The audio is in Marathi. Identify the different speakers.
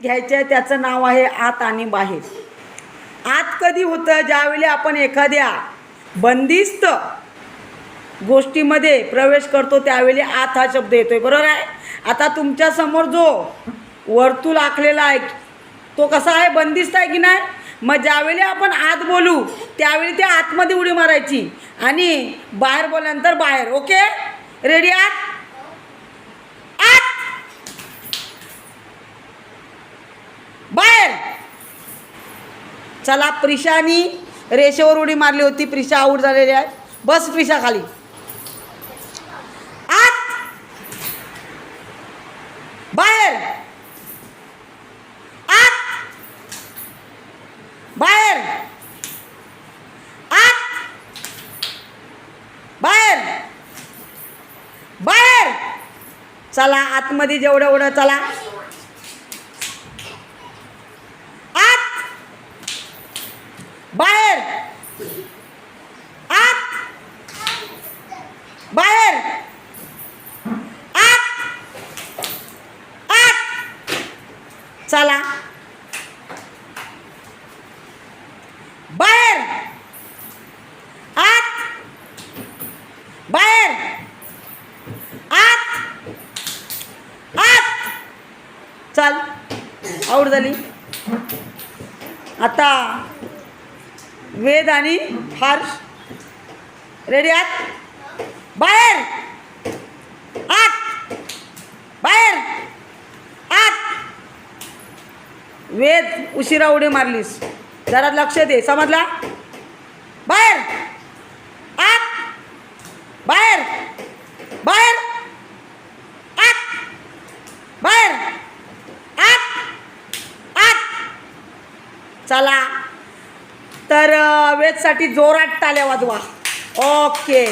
Speaker 1: घ्यायचं आहे त्याचं नाव आहे आत आणि बाहेर. आत कधी होतं? ज्यावेळी आपण एखाद्या बंदिस्त गोष्टीमध्ये प्रवेश करतो त्यावेळी आत हा शब्द येतो आहे बरोबर आहे? आता तुमच्यासमोर जो वर्तुळ आखलेला आहे तो कसा आहे? बंदिस्त आहे की नाही? मग ज्यावेळी आपण आत बोलू त्यावेळी ते आतमध्ये उडी मारायची आणि बाहेर बोलल्यानंतर बाहेर. ओके? रेडी आत बाहेर चला प्रिशानी रेषेवर उडी मारली होती. प्रिशा आऊट झालेली आहे. बस प्रिशा खाली. आत! बाहेर! आत! बाहेर! आत! बाहेर! बाहेर! चला आतमध्ये जेवढं एवढं चला आत बाहेर. आत. बाहेर. आत. आत. चला. बाहेर. आत. बाहेर. आत. आत. चल. आवड झाली. आता वेद आणि हर्ष. रेडी आत बाहेर. आत. बाहेर. आत. वेद उशिरा उडी मारलीस. जरा लक्ष दे समजला? बाहेर. आत. बाहेर. बाहेर. आत. बाहेर. आत. आत. चला. तर वेदसाठी जोरात टाल्या वाजवा. ओके.